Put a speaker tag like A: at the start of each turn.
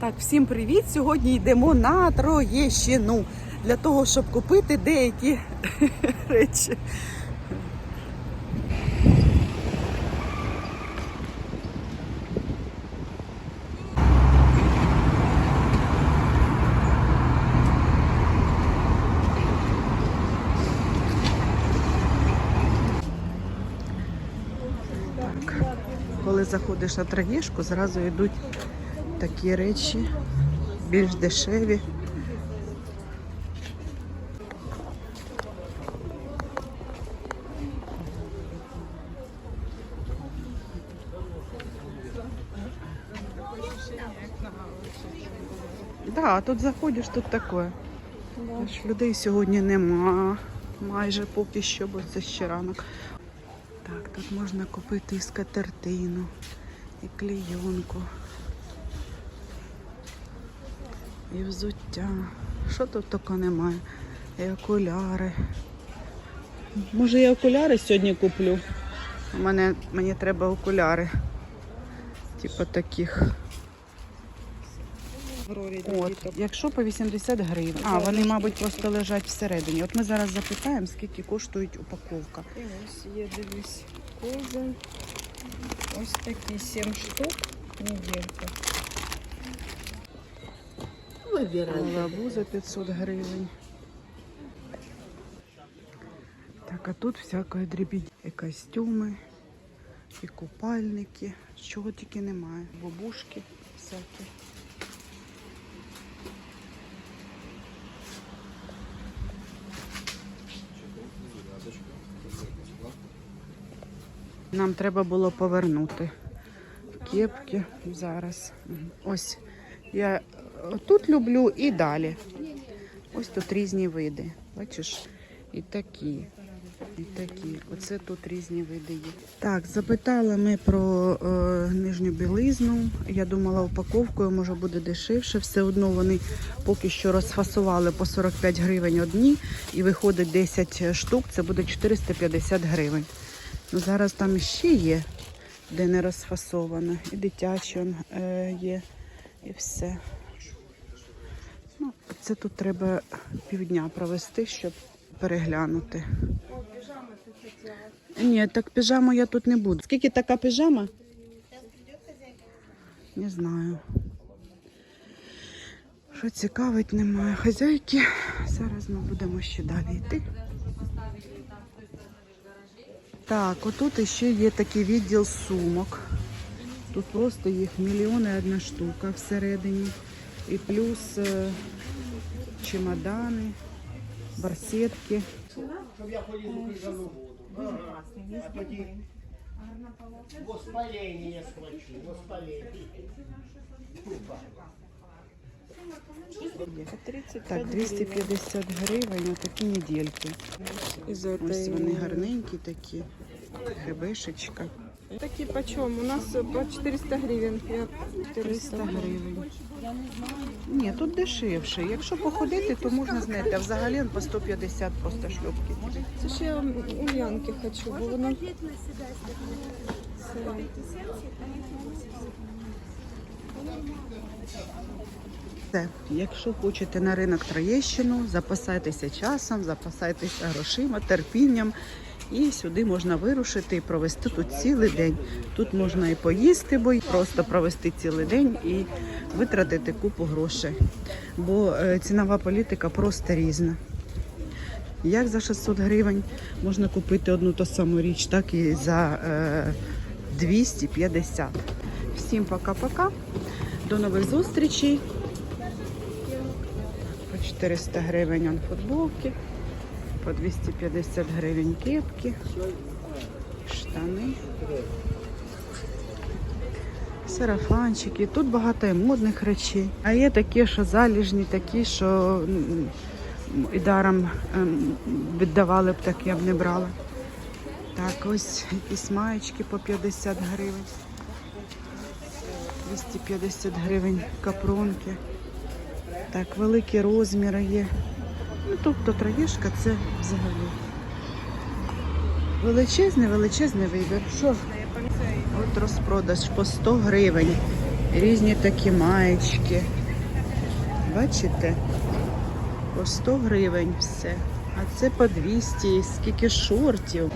A: Так, всім привіт! Сьогодні йдемо на Троєщину для того, щоб купити деякі речі. Коли заходиш на Троєшку, зразу йдуть такі речі, більш дешеві. Да, тут заходиш, тут таке. Аж людей сьогодні нема. Майже поки що, бо це ще ранок. Так, тут можна купити і скатертину, і клейонку, і взуття. Що тут тільки немає? І окуляри. Може я окуляри сьогодні куплю? У мене, мені треба окуляри. Типу таких. От, якщо по 80 гривень. А, вони, мабуть, просто лежать всередині. От ми зараз запитаємо, скільки коштують упаковка.
B: І ось є, дивись, кожен. Ось такі 7 штук, неділька.
A: Лабу за 500 гривень. Так, а тут всяке дрібідь. І костюми, і купальники. Чого тільки немає. Бабушки всякі. Нам треба було повернути кепки зараз. Ось я тут люблю і далі. Ось тут різні види. Бачиш? І такі, і такі. Оце тут різні види є. Так, запитали ми про е, нижню білизну. Я думала, упаковкою може буде дешевше. Все одно вони поки що розфасували по 45 гривень одні і виходить 10 штук, це буде 450 гривень. Ну, зараз там ще є, де не розфасовано. І дитячі е, є, і все. Ну, це тут треба півдня провести, щоб переглянути. Ні, так піжаму я тут не буду. Скільки така піжама? Не знаю. Що цікавить, немає хазяйки. Зараз ми будемо ще далі йти. Так, отут ще є такий відділ сумок. Тут просто їх мільйони одна штука всередині. І плюс е, чемодани, барсетки. Щоб я поїду крижану воду.
C: Воспаление схвачу, воспаление.
A: Так, 250 гривень, отакі недільки. Ось вони гарненькі такі. Гребешечка.
B: Такі по чому? У нас по 400 гривень. Я
A: 300 гривень. Ні, тут дешевше. Якщо походити, то можна знайти. А взагалі по 150 просто шльопки.
B: Це ще я у хочу, бо вона... Це...
A: Якщо хочете на ринок Троєщину, запасайтеся часом, запасайтеся грошима, терпінням. І сюди можна вирушити і провести тут цілий день. Тут можна і поїсти, бо й просто провести цілий день і витратити купу грошей. Бо е, цінова політика просто різна. Як за 600 гривень можна купити одну ту саму річ, так і за е, 250. Всім пока-пока. До нових зустрічей. По 400 гривень футболки, по 250 гривень кепки, штани, сарафанчики. Тут багато і модних речей. А є такі, що заліжні, такі, що і даром ем, віддавали б, так я б не брала. Так, ось якісь маєчки по 50 гривень. 250 гривень капронки. Так, великі розміри є. Ну, тобто троєшка це взагалі. Величезний, величезний вибір. Що? От розпродаж по 100 гривень. Різні такі маєчки. Бачите? По 100 гривень все. А це по 200, скільки шортів.